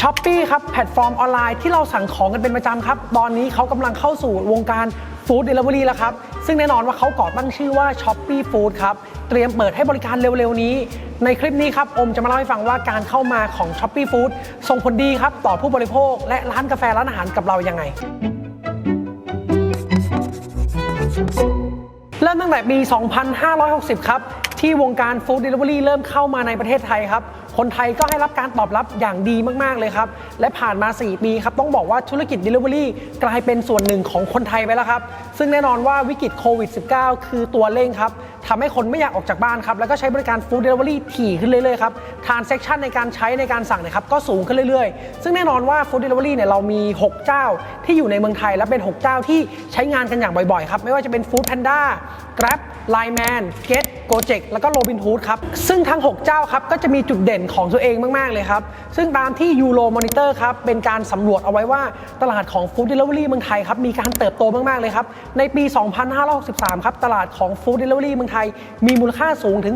ช้อปปีครับแพลตฟอร์มออนไลน์ที่เราสั่งของกันเป็นประจำครับ ตอนนี้เขากำลังเข้าสู่วงการฟู้ดเดลิเวอรี่แล้วครับ ซึ่งแน่นอนว่าเขาก่อตั้งชื่อว่า s h o p e e Food ครับ เตรียมเปิดให้บริการเร็วๆนี้ ในคลิปนี้ครับ อมจะมาเล่าให้ฟังว่าการเข้ามาของ s h o p e e Food ส่งผลดีครับ ต่อผู้บริโภค และร้านกาแฟร้านอาหารกับเรายังไงเริ่มตั้งแต่ปี 2560 ครับ ที่วงการฟู้ดเดลิเวอรี่เริ่มเข้ามาในประเทศไทยครับ คนไทยก็ให้รับการตอบรับอย่างดีมาก ๆ เลยครับ และผ่านมา 4 ปีครับ ต้องบอกว่าธุรกิจ Delivery กลายเป็นส่วนหนึ่งของคนไทยไปแล้วครับ ซึ่งแน่นอนว่าวิกฤตโควิด -19 คือตัวเร่งครับทำให้คนไม่อยากออกจากบ้านครับ แล้วก็ใช้บริการฟู้ดเดลิเวอรี่ถี่ขึ้นเรื่อยๆครับ ทานเซ็กชันในการใช้ในการสั่งนะครับก็สูงขึ้นเรื่อยๆ ซึ่งแน่นอนว่าฟู้ดเดลิเวอรี่เนี่ยเรามี 6 เจ้าที่อยู่ในเมืองไทยและเป็น 6 เจ้าที่ใช้งานกันอย่างบ่อยๆครับไม่ว่าจะเป็น Food Panda Grab Line Man Get Gojek แล้วก็ Robinhood ครับ ซึ่งทั้ง 6 เจ้าครับก็จะมีจุดเด่นของตัวเองมากๆเลยครับ ซึ่งตามที่ Euro Monitor ครับเป็นการสำรวจเอาไว้ว่าตลาดของ Food Delivery เมืองไทยครับมีการเติบโตมากๆเลยครับ ในปี 2563 ครับ ตลาดของ Food Delivery เมืองไทยมีมูลค่าสูงถึง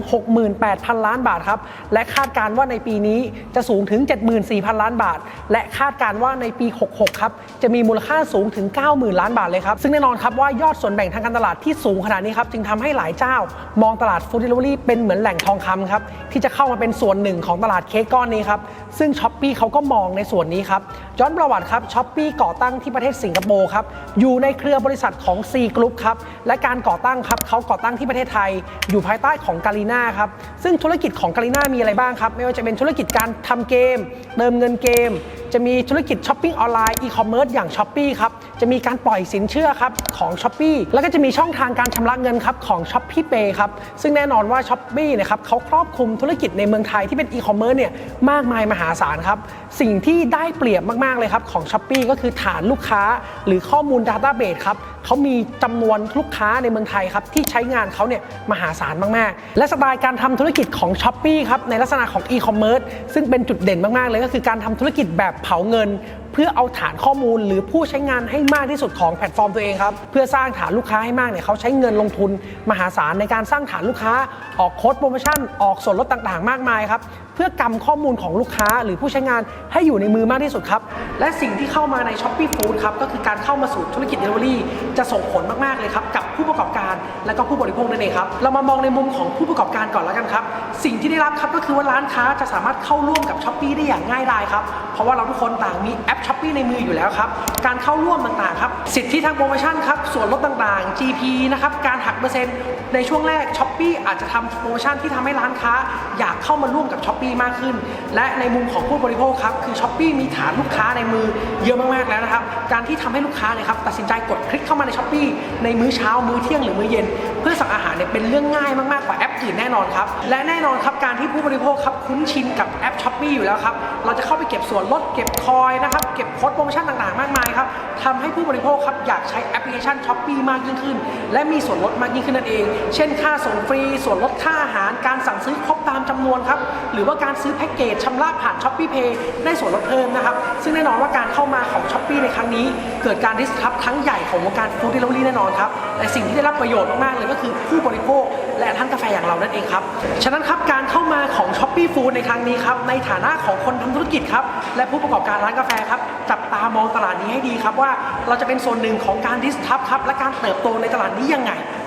68,000 ล้านบาทครับ และคาดการณ์ว่าในปีนี้จะสูงถึง 74,000 ล้านบาท และคาดการณ์ว่าในปี 66 ครับ จะมีมูลค่าสูงถึง 90,000 ล้านบาทเลยครับ ซึ่งแน่นอนครับว่ายอดส่วนแบ่งทางการตลาดที่สูงขนาดนี้ครับ จึงทำให้หลายเจ้า มองตลาดฟู้ดเดลิเวอรี่เป็นเหมือนแหล่งทองคำครับที่จะเข้ามาเป็นส่วนหนึ่งของตลาดเค้กก้อนนี้ครับซึ่งช้อปปี้เขาก็มองในส่วนนี้ครับย้อนประวัติครับช้อปปี้ก่อตั้งที่ประเทศสิงคโปร์ครับอยู่ในเครือบริษัทของ C Group ครับและการก่อตั้งครับเขาก่อตั้งที่ประเทศไทย อยู่ภายใต้ของกาลีนาครับซึ่งธุรกิจของกาลีนามีอะไรบ้างครับไม่ว่าจะเป็นธุรกิจการทำเกม เติมเงินเกม จะมีธุรกิจช้อปปิ้งออนไลน์อีคอมเมิร์ซอย่างช้อปปีครับ จะมีการปล่อยสินเชื่อครับของช้อปปีแล้วก็จะมีช่องทางการชำระเงินครับของช้อปปี้เปย์ครับ ซึ่งแน่นอนว่าช้อปปี้นี่ยครับเขาครอบคลุมธุรกิจในเมืองไทยที่เป็นอีคอมเมิร์ซเนี่ยมากมายมหาศาลครับ สิ่งที่ได้เปรียบมาก ๆ เลยครับของช้อปปีก็คือฐานลูกค้าหรือข้อมูล Database ครับเขามีจำนวนลูกค้าในเมืองไทยครับที่ใช้งานเขาเนี่ยมหาศาลมาก ๆ และสไตล์การทำธุรกิจของช้อปปีครับในลักษณะของอีคอมเมิร์ซซึ่งเป็นจุดเด่นมาก ๆ เลยก็คือการทำธุรกิจแบบเผาเงิน เพื่อเอาฐานข้อมูลหรือผู้ใช้งานให้มากที่สุดของแพลตฟอร์มตัวเองครับ เพื่อสร้างฐานลูกค้าให้มากเนี่ยเขาใช้เงินลงทุนมหาศาลในการสร้างฐานลูกค้า ออกโค้ดโปรโมชั่น ออกส่วนลดต่างๆ มากมายครับ เพื่อกำข้อมูลของลูกค้าหรือผู้ใช้งานให้อยู่ในมือมากที่สุดครับ และสิ่งที่เข้ามาใน s h อ p e e Food ครับก็คือการเข้ามาสู่ธุรกิจ Delivery จะส่งผลมากๆเลยครับกับผู้ประกอบการและก็ผู้บริโภคนั่นเองครับเรามามองในมุมของผู้ประกอบการก่อนแล้วกันครับสิ่งที่ได้รับครับก็คือว่าร้านค้าจะสามารถเข้าร่วมกับ s h อ p e e ได้อย่างง่ายดายครับเพราะว่าเราทุกคนต่างมีแอป s h อ p e e ในมืออยู่แล้วครับ การเข้าร่วมต่างๆครับ สิทธิทางโปรโมชั่นครับ ส่วนลดต่างๆ GP นะครับ การหักเปอร์เซ็นต์ในช่วงแรก s h อ p e e อาจจะทำโปรโมชั่นที่ทำให้ร้านค้า อยากเข้ามาร่วมกับ s h อ p e e มากขึ้น และในมุมของผู้บริโภคครับ คือ s h อ p e e มีฐานลูกค้าในมือเยอะมากๆแล้วนะครับ การที่ทำให้ลูกค้าเนี่ยครับตัดสินใจกดคลิกเข้ามาใน s h อ p e e ในมื้อเช้ามื้อเที่ยงหรือมื้อเย็น เพื่อสั่งอาหารเนี่ยเป็นเรื่องง่ายมากๆกว่า อื่นแน่นอนครับ และแน่นอนครับการที่ผู้บริโภคครับคุ้นชินกับแอป s h อ p e e อยู่แล้วครับ เราจะเข้าไปเก็บส่วนลดเก็บคอยนะครับเก็บโค้ดโปรโมชั่นต่างๆ มากมายครับทำให้ผู้บริโภคครับอยากใช้แอปพลิเคชัน s h อ p e e มากยิ่งขึ้น และมีส่วนลดมากยิ่งขึ้นนั่นเอง เช่น ค่าส่งฟรี ส่วนลดค่าอาหาร การสั่งซื้อครบตามจำนวนครับ หรือว่าการซื้อแพ็กเกจชำระผ่าน s h อ p e e Pay ได้ส่วนลดเพิ่มนะครับ ซึ่งแน่นอนว่าการเข้ามาของ s h อ p e e ในครั้งนี้ เกิดการดิสคับครั้งใหญ่ของวงการฟู้ดเดลิเวอรี่แน่นอนครับ แต่สิ่งที่ได้รับประโยชน์มากๆเลยก็คือผู้บริโภค และท่านกาแฟอย่างเรานั่นเองครับ ฉะนั้นครับการเข้ามาของ s h อ p e e Food ในครั้งนี้ครับในฐานะของคนทำธุรกิจครับและผู้ประกอบการร้านกาแฟครับจับตามองตลาดนี้ให้ดีครับว่าเราจะเป็นส่วนหนึ่งของการดิสทับครับและการเติบโตในตลาดนี้ยังไง